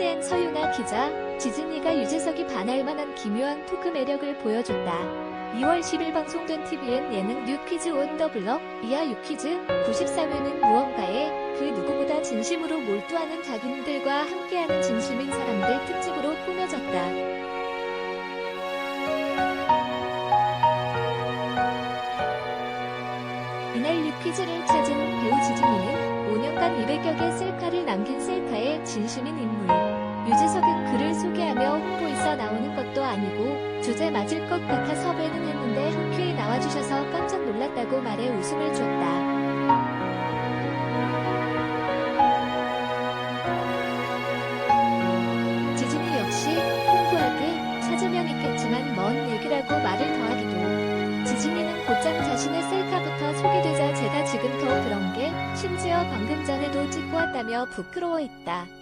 뉴스엔 서유나 기자, 지진이가 유재석이 반할 만한 기묘한 토크 매력을 보여줬다. 2월 10일 방송된 TVN 예능 뉴 퀴즈 온 더 블럭 이하 유퀴즈 94회는 무언가에 그 누구보다 진심으로 몰두하는 자기들과 함께하는 진심인 사람들 특집으로 꾸며졌다. 이날 뉴퀴즈를 찾은 배우 지진이는 5년간 200여 개 셀카를 남긴 셀카의 진심인 인물. 유재석은 그를 소개하며 홍보에서 나오는 것도 아니고 주제 맞을 것 같아 섭외는 했는데 흔쾌히 나와주셔서 깜짝 놀랐다고 말해 웃음을 줬다. 지진이 역시 홍보하게 찾으면 있겠지만 먼 얘기라고 말을 더하기도 지진이는 곧장 자신의 셀카부터 소개되자 제가 지금 더 그런 게 심지어 방금 전에도 찍고 왔다며 부끄러워했다.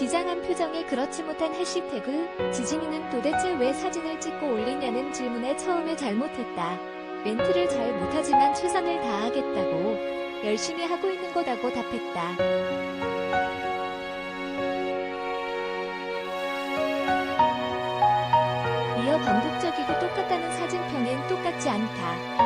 비장한 표정에 그렇지 못한 해시태그 지진이는 도대체 왜 사진을 찍고 올리냐는 질문에 처음에 잘못했다. 멘트를 잘 못하지만 최선을 다하겠다고 열심히 하고 있는 거다고 답했다. 이어 반복적이고 똑같다는 사진평엔 똑같지 않다.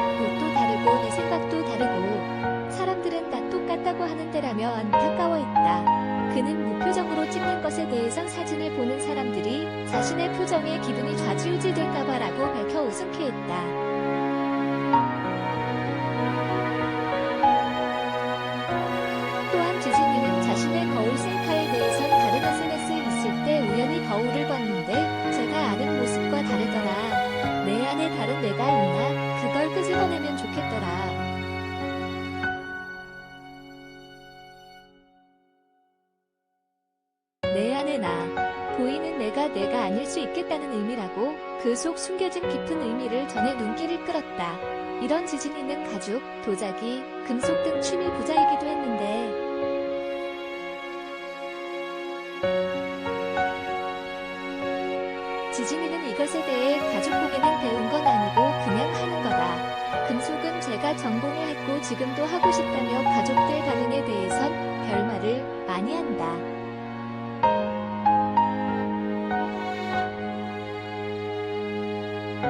자신의 표정에 기분이 좌지우지 될까봐 라고 밝혀 웃음케 했다. 또한 지진이는 자신의 거울 셀카에 대해선 다른 SNS에 있을 때 우연히 거울을 봤는데 제가 아는 모습과 다르더라. 내 안에 다른 내가 있나? 그걸 끄집어내면 좋겠더라. 내 안에 나. 내가 내가 아닐 수 있겠다는 의미라고 그 속 숨겨진 깊은 의미를 전해 눈길을 끌었다. 이런 지진이는 가죽, 도자기, 금속 등 취미 부자이기도 했는데 지진이는 이것에 대해 가죽 고기는 배운 건 아니고 그냥 하는 거다. 금속은 제가 전공을 했고 지금도 하고 싶다며 가족들 반응에 대해선 별말을 많이 한다.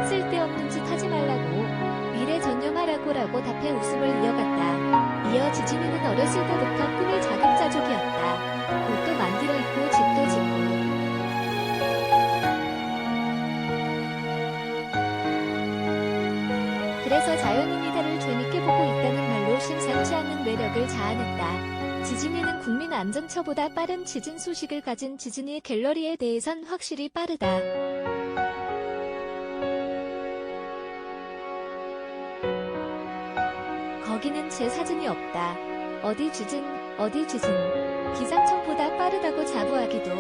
쓸데없는 짓 하지 말라고 미래 전념하라고 라고 답해 웃음을 이어갔다. 이어 지진이는 어렸을 때부터 꿈이 자급자족이었다. 옷도 만들어 입고 집도 짓고 그래서 자연인이다를 재밌게 보고 있다는 말로 심상치 않는 매력을 자아냈다. 지진이는 국민안전처보다 빠른 지진 소식을 가진 지진이 갤러리에 대해선 확실히 빠르다. 거기는 제 사진이 없다. 어디 지진, 어디 지진. 기상청보다 빠르다고 자부하기도.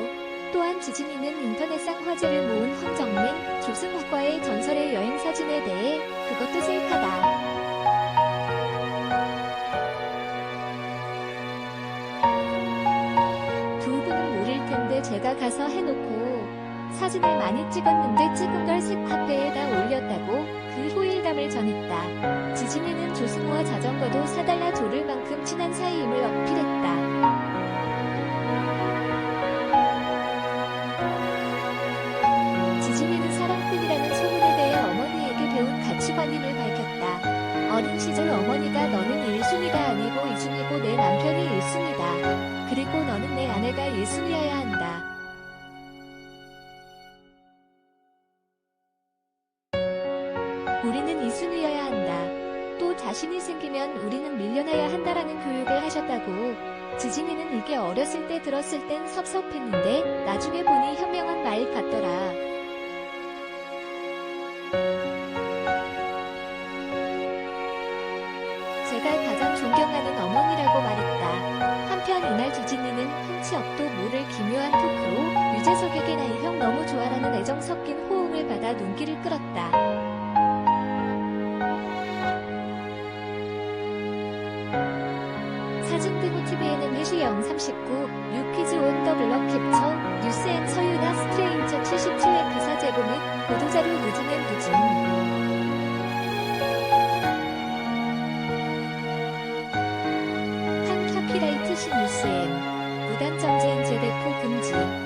또한 지진이는 인터넷상 화제를 모은 황정민, 조승우과의 전설의 여행 사진에 대해 그것도 셀카다. 제가 가서 해놓고 사진을 많이 찍었는데 찍은 걸 색화페에다 올렸다고 그 후일담을 전했다. 지진이는 조승우와 자전거도 사달라 조를 만큼 친한 사이임을 어필했다. 지진이는 사랑꾼이라는 소문에 대해 어머니에게 배운 가치관임을 밝혔다. 어린 시절 어머니가 너는 1순위가 아니고 2순위고 내 남편이 1순위다. 그리고 너는 내 아내가 1순위여야 한다. 우리는 이순이어야 한다. 또 자신이 생기면 우리는 밀려나야 한다라는 교육을 하셨다고. 지진이는 이게 어렸을 때 들었을 땐 섭섭했는데 나중에 보니 현명한 말 같더라. 제가 가장 존경하는 어머니라고 말했다. 한편 이날 지진이는 흔치 없도 모를 기묘한 토크로 유재석에게 나이 형 너무 좋아라는 애정 섞인 호응을 받아 눈길을 끌었다. 039 뉴퀴즈 온 더블럭 캡처 뉴스 앤 서유나 스트레인저 77회 가사 제보 및 보도자료 누진 앤 누진 한 카피라이트 신뉴스앤 무단정제인 재배포 금지.